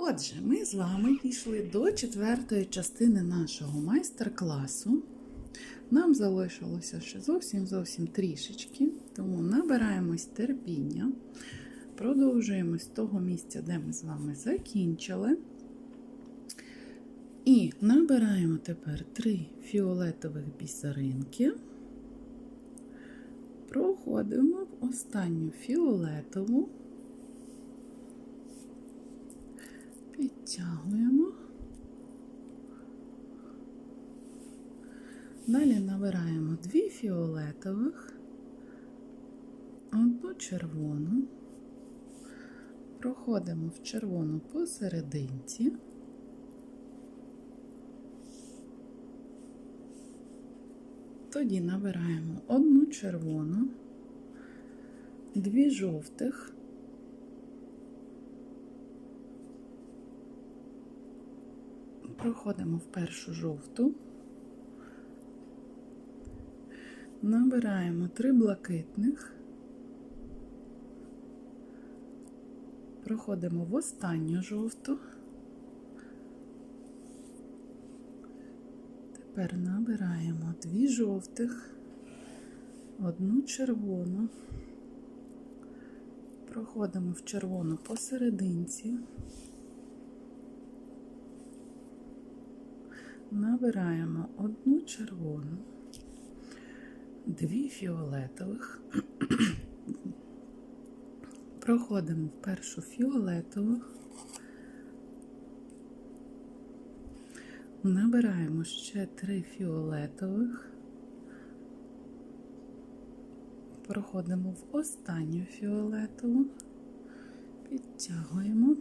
Отже, ми з вами дійшли до четвертої частини нашого майстер-класу. Нам залишилося ще зовсім зовсім трішечки, тому набираємось терпіння, продовжуємо з того місця, де ми з вами закінчили. І набираємо тепер три фіолетових бісеринки. Проходимо в останню фіолетову. Підтягуємо. Далі набираємо дві фіолетових, одну червону, проходимо в червону посерединці. Тоді набираємо одну червону, дві жовтих. Проходимо в першу жовту, набираємо три блакитних, проходимо в останню жовту. Тепер набираємо дві жовтих, одну червону, проходимо в червону посерединці. Набираємо одну червону, дві фіолетових, проходимо в першу фіолетову, набираємо ще три фіолетових, проходимо в останню фіолетову, підтягуємо.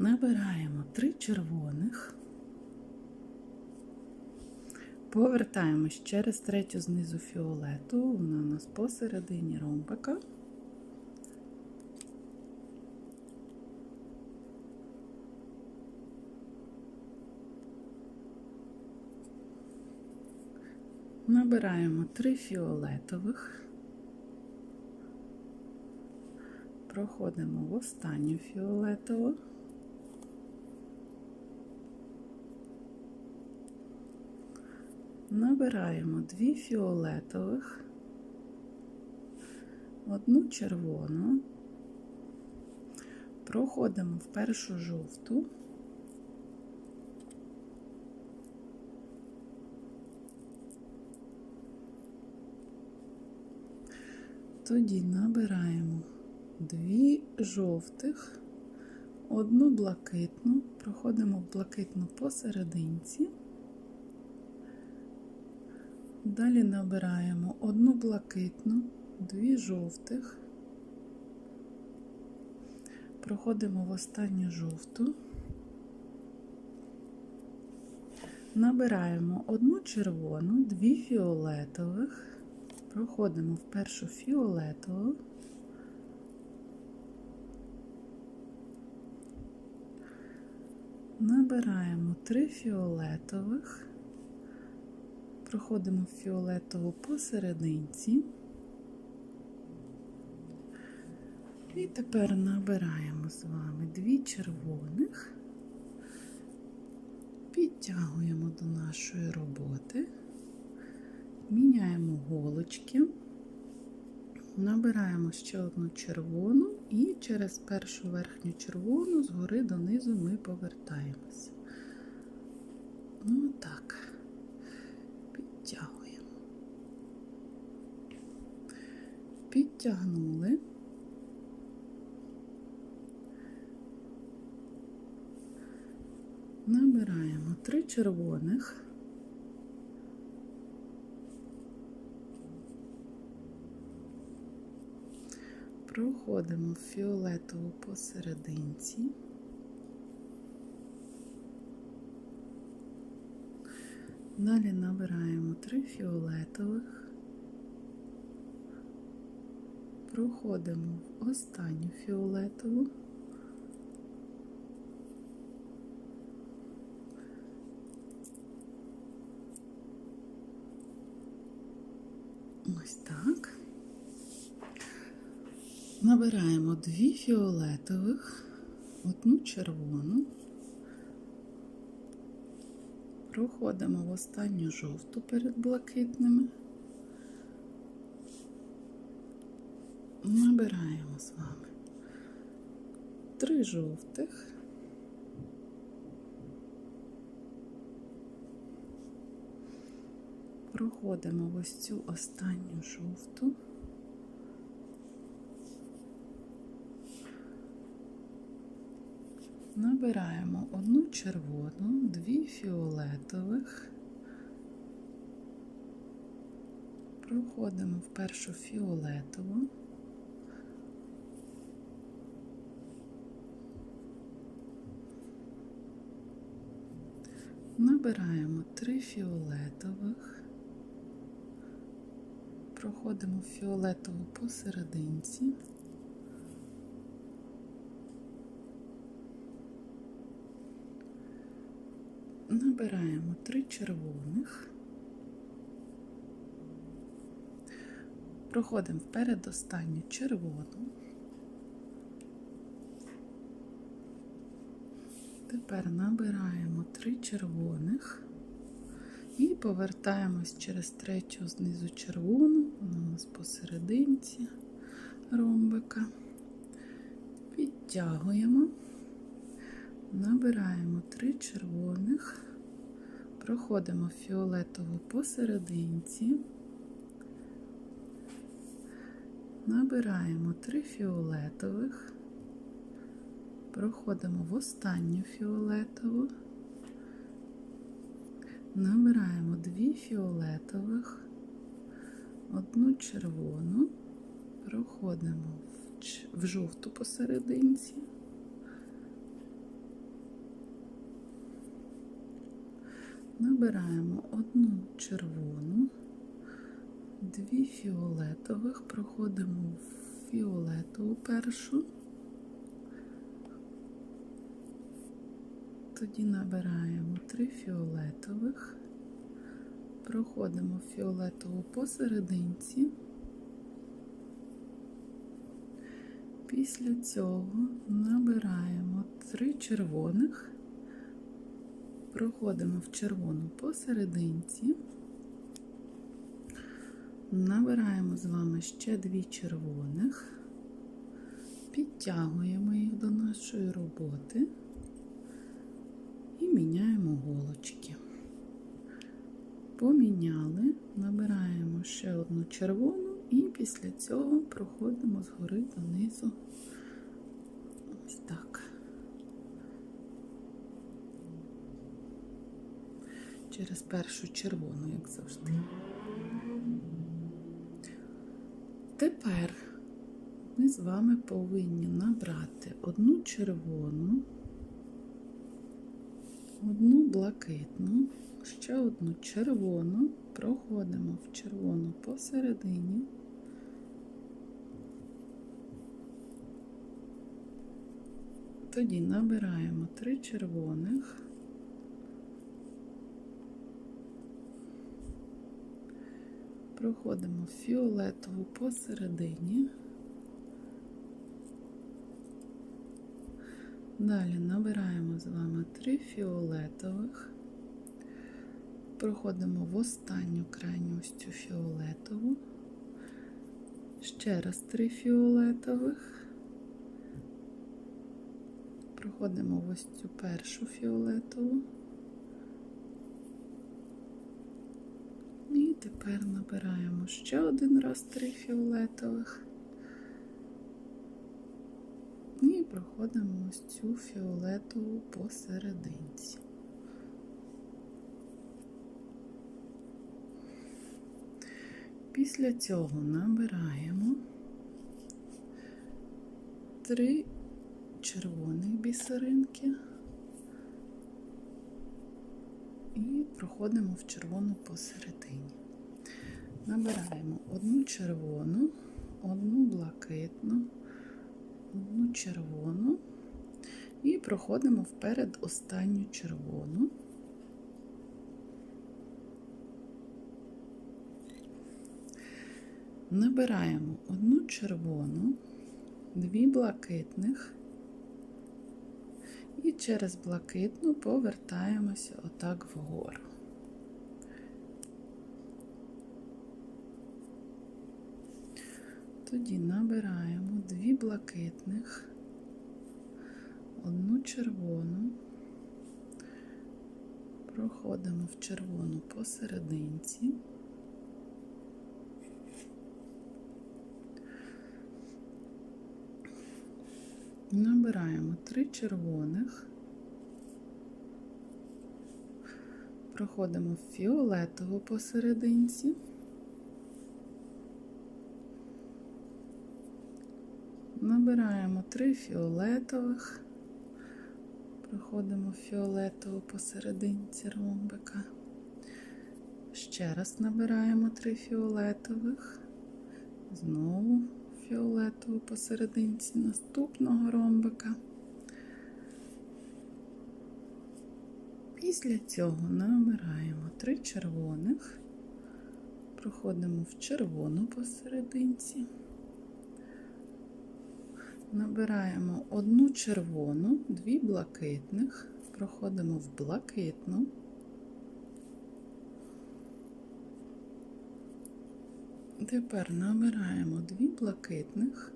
Набираємо три червоних, повертаємось через третю знизу фіолету, вона у нас посередині ромбика. Набираємо три фіолетових, проходимо в останню фіолетову. Набираємо дві фіолетових, одну червону, проходимо в першу жовту, тоді набираємо дві жовтих, одну блакитну, проходимо в блакитну посерединці. Далі набираємо одну блакитну, дві жовтих, проходимо в останню жовту, набираємо одну червону, дві фіолетових, проходимо в першу фіолетову, набираємо три фіолетових. Проходимо фіолетову посерединці. І тепер набираємо з вами дві червоних, підтягуємо до нашої роботи, міняємо голочки, набираємо ще одну червону. І через першу верхню червону згори донизу ми повертаємося. Ну так підтягуємо. Підтягнули. Набираємо три червоних. Проходимо фіолетову посерединці. Далі набираємо три фіолетових, проходимо в останню фіолетову, ось так. Набираємо дві фіолетових, одну червону, проходимо в останню жовту перед блакитними, набираємо з вами три жовтих. Проходимо ось цю останню жовту. Набираємо одну червону, дві фіолетових, проходимо в першу фіолетову, набираємо три фіолетових, проходимо фіолетову посерединці. Набираємо три червоних, проходимо вперед останню червону. Тепер набираємо три червоних і повертаємось через третю знизу червону, вона у нас посерединці ромбика. Підтягуємо. Набираємо три червоних, проходимо фіолетову посерединці, набираємо три фіолетових, проходимо в останню фіолетову, набираємо дві фіолетових, одну червону, проходимо в, жовту посерединці. Набираємо одну червону, дві фіолетових, проходимо в фіолетову першу, тоді набираємо три фіолетових, проходимо фіолетову посерединці. Після цього набираємо три червоних. Проходимо в червону посерединці, набираємо з вами ще дві червоних, підтягуємо їх до нашої роботи міняємо голочки. Поміняли, набираємо ще одну червону і після цього проходимо згори донизу. Ось так. через першу червону, як завжди. Тепер ми з вами повинні набрати одну червону, одну блакитну, ще одну червону, проходимо в червону посередині. Тоді набираємо три червоних. Проходимо фіолетову посередині. Далі набираємо з вами три фіолетових, проходимо в останню крайню ось цю фіолетову, ще раз три фіолетових, проходимо в ось цю першу фіолетову. І тепер набираємо ще один раз три фіолетових. І проходимо ось цю фіолетову посерединці. Після цього набираємо три червоних бісеринки і проходимо в червону посередині. Набираємо одну червону, одну блакитну, одну червону і проходимо вперед останню червону. Набираємо одну червону, дві блакитних. І через блакитну повертаємося отак вгору. Тоді набираємо дві блакитних, одну червону, проходимо в червону посерединці. Набираємо три червоних, проходимо в фіолетову посерединці. Набираємо три фіолетових, проходимо фіолетову посерединці ромбика. Ще раз набираємо три фіолетових, знову фіолетову посерединці наступного ромбика. Після цього набираємо три червоних, проходимо в червону посерединці. Набираємо одну червону, дві блакитних, проходимо в блакитну. Тепер набираємо дві блакитних,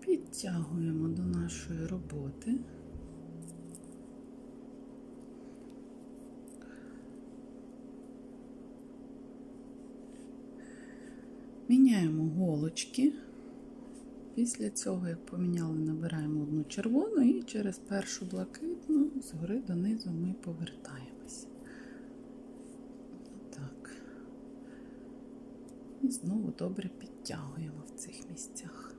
підтягуємо до нашої роботи. Міняємо голочки. Після цього, як поміняли, набираємо одну червону і через першу блакитну згори донизу ми повертаємося. Так. І знову добре підтягуємо в цих місцях.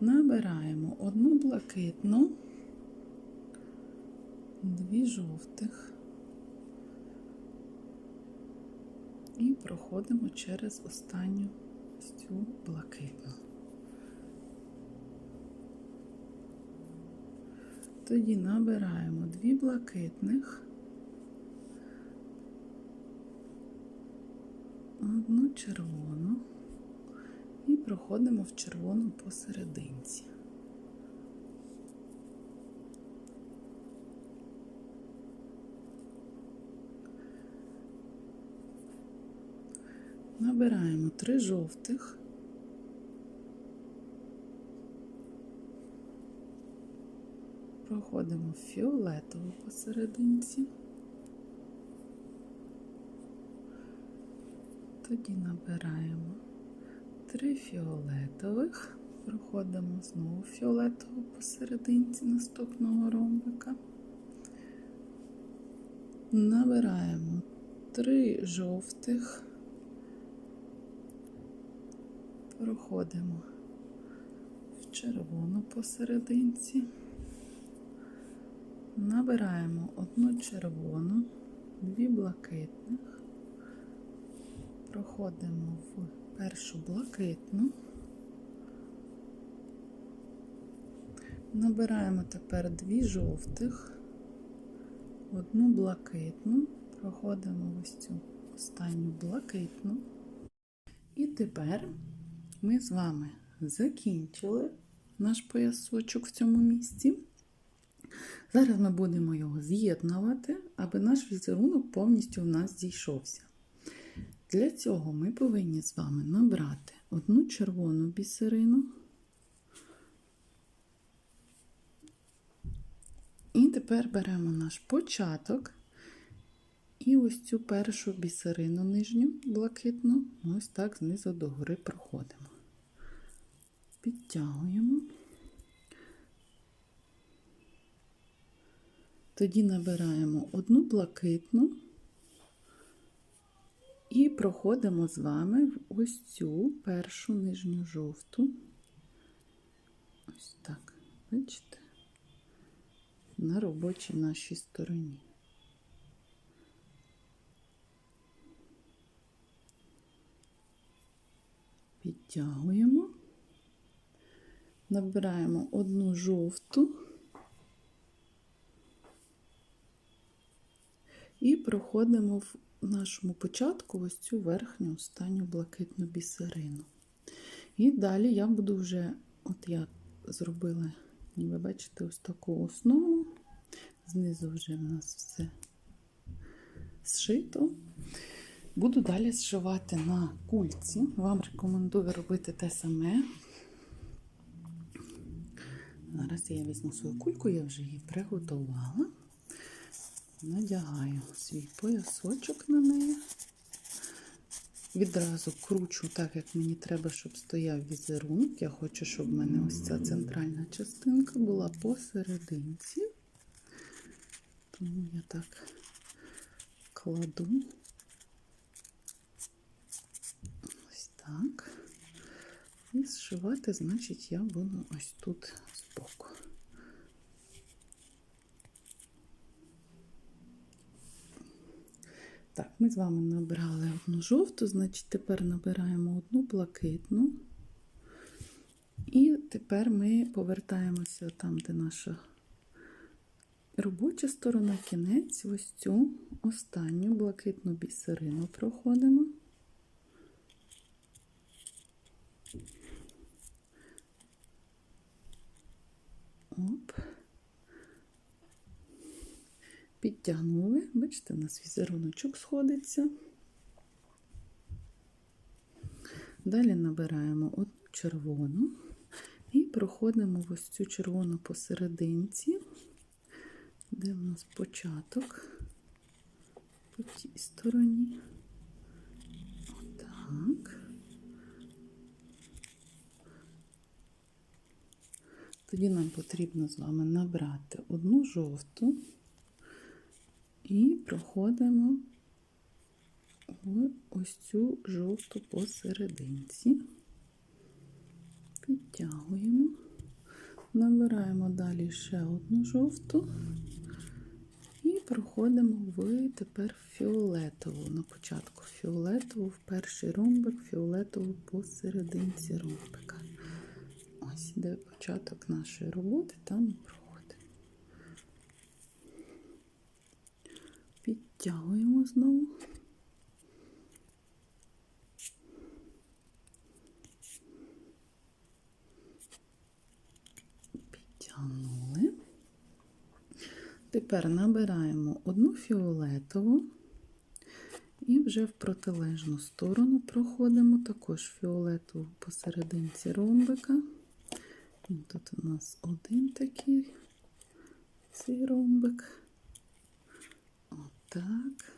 Набираємо одну блакитну, дві жовтих. І проходимо через останню ось цю блакитну. Тоді набираємо дві блакитних, одну червону і проходимо в червону посерединці. Набираємо три жовтих. Проходимо фіолетову посерединці. Тоді набираємо три фіолетових, проходимо знову фіолетову посерединці наступного ромбика. Набираємо три жовтих. Проходимо в червону посерединці, набираємо одну червону, дві блакитних, проходимо в першу блакитну, набираємо тепер дві жовтих, одну блакитну, проходимо ось цю останню блакитну. І тепер ми з вами закінчили наш поясочок в цьому місці. Зараз ми будемо його з'єднувати, аби наш візерунок повністю у нас зійшовся. Для цього ми повинні з вами набрати одну червону бісерину. І тепер беремо наш початок і ось цю першу бісерину нижню блакитну, ось так знизу до гори проходимо. Підтягуємо. Тоді набираємо одну блакитну і проходимо з вами в ось цю першу нижню жовту. Ось так, бачите, на робочій нашій стороні. Підтягуємо, набираємо одну жовту і проходимо в нашому початку ось цю верхню останню блакитну бісерину. І далі я буду вже, от я зробила, ніби бачите, ось таку основу. Знизу вже в нас все зшито. Буду далі зшивати на кульці. Вам рекомендую робити те саме. Зараз я візьму свою кульку, я вже її приготувала. Надягаю свій поясочок на неї. Відразу кручу так, як мені треба, щоб стояв візерунок. Я хочу, щоб в мене ось ця центральна частинка була посерединці. Тому я так кладу. Ось так. І зшивати, значить, я буду ось тут збоку. Так, ми з вами набрали одну жовту, значить, тепер набираємо одну блакитну. І тепер ми повертаємося там, де наша робоча сторона, кінець, ось цю останню блакитну бісерину проходимо. Оп. Підтягнули. Бачите, у нас візеруночок сходиться. Далі набираємо одну червону і проходимо в ось цю червону посерединці, де в нас початок по тій стороні. Отак. Тоді нам потрібно з вами набрати одну жовту і проходимо в ось цю жовту посерединці, підтягуємо, набираємо далі ще одну жовту і проходимо в тепер фіолетову. На початку фіолетову, в перший ромбик, фіолетову посерединці ромбика. Ось де початок нашої роботи, там і проходимо. Підтягуємо знову. Підтягнули. Тепер набираємо одну фіолетову і вже в протилежну сторону проходимо також фіолетову посерединці ромбика. Тут у нас один такий цей ромбик. Отак.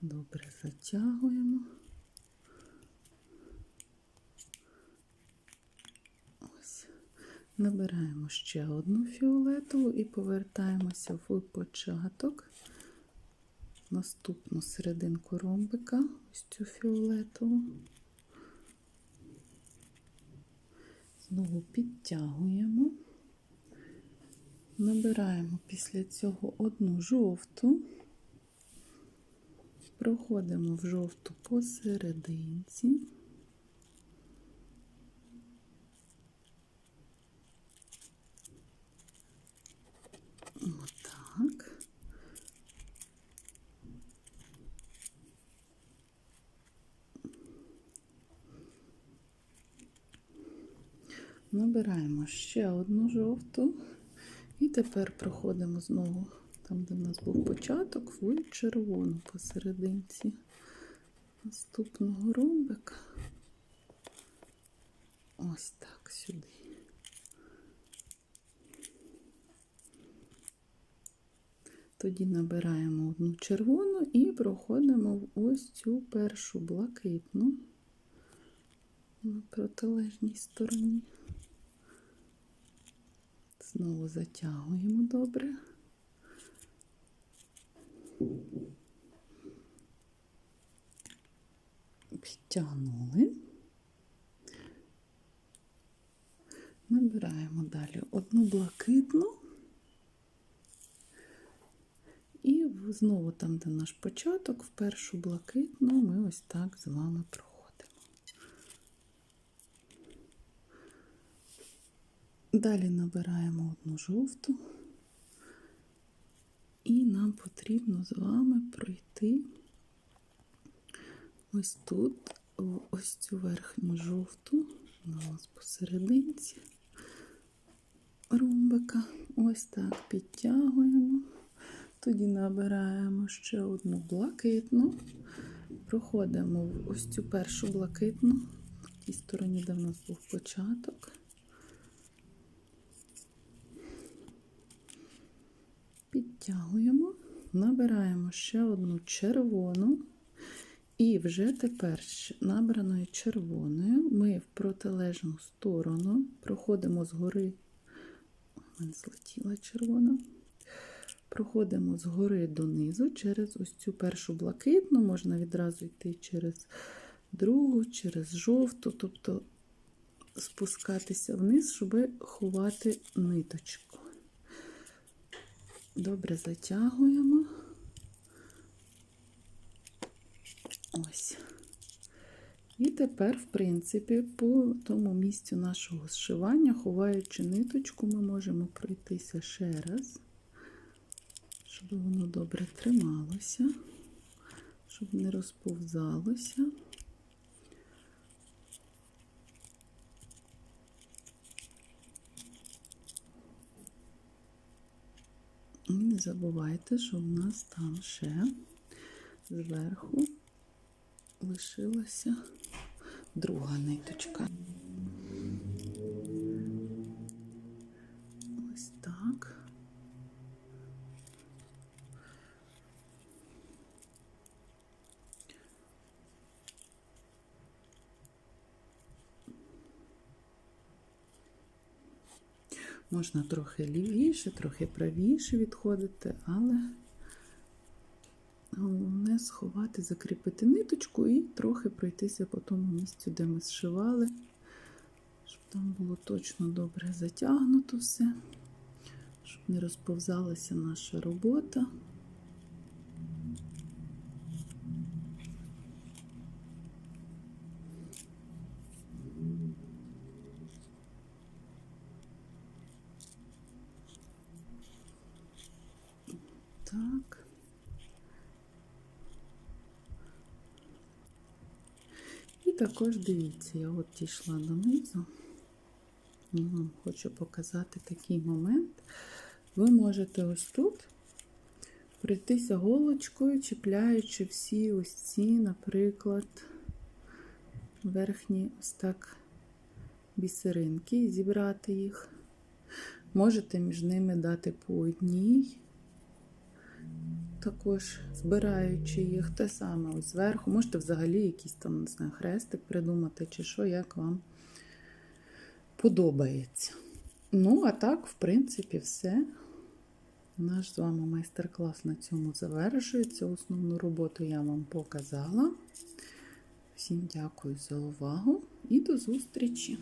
Добре затягуємо. Набираємо ще одну фіолетову і повертаємося в початок. Наступну серединку ромбика, ось цю фіолетову. Знову підтягуємо, набираємо після цього одну жовту, проходимо в жовту посерединці. Отак. Набираємо ще одну жовту. І тепер проходимо знову там, де в нас був початок, в червону посерединці наступного ромбика. Ось так сюди. Тоді набираємо одну червону і проходимо в ось цю першу блакитну на протилежній стороні. Знову затягуємо добре. Підтягнули. Набираємо далі одну блакитну. І знову там, де наш початок, в першу блакитну ми ось так з вами проходимо. Далі набираємо одну жовту І нам потрібно з вами пройти ось тут, ось цю верхню жовту, вона у нас посерединці ромбика. Ось так підтягуємо. Тоді набираємо ще одну блакитну. Проходимо ось цю першу блакитну, в тій стороні, де в нас був початок. Підтягуємо, набираємо ще одну червону. І вже тепер з набраною червоною ми в протилежну сторону проходимо згори. У мене злетіла червона. Проходимо згори донизу через ось цю першу блакитну, можна відразу йти через другу, через жовту, тобто спускатися вниз, щоб ховати ниточку. Добре затягуємо. Ось. І тепер, в принципі, по тому місцю нашого зшивання, ховаючи ниточку, ми можемо пройтися ще раз, щоб воно добре трималося, щоб не розповзалося. І не забувайте, що в нас там ще зверху лишилася друга ниточка. Ось так. Можна трохи лівіше, трохи правіше відходити, але Головне сховати, закріпити ниточку і трохи пройтися по тому місцю, де ми зшивали, щоб там було точно добре затягнуто все, щоб не розповзалася наша робота. Так. І також дивіться, я от дійшла донизу. Я вам хочу показати такий момент. Ви можете ось тут пройтися голочкою, чіпляючи всі ось ці, наприклад, верхні ось так бісеринки і зібрати їх. Можете між ними дати по одній також збираючи їх те саме ось зверху. Можете взагалі якийсь там, не знаю, хрестик придумати, чи що, як вам подобається. Ну, а так, в принципі, все. Наш з вами майстер-клас на цьому завершується. Основну роботу я вам показала. Всім дякую за увагу і до зустрічі!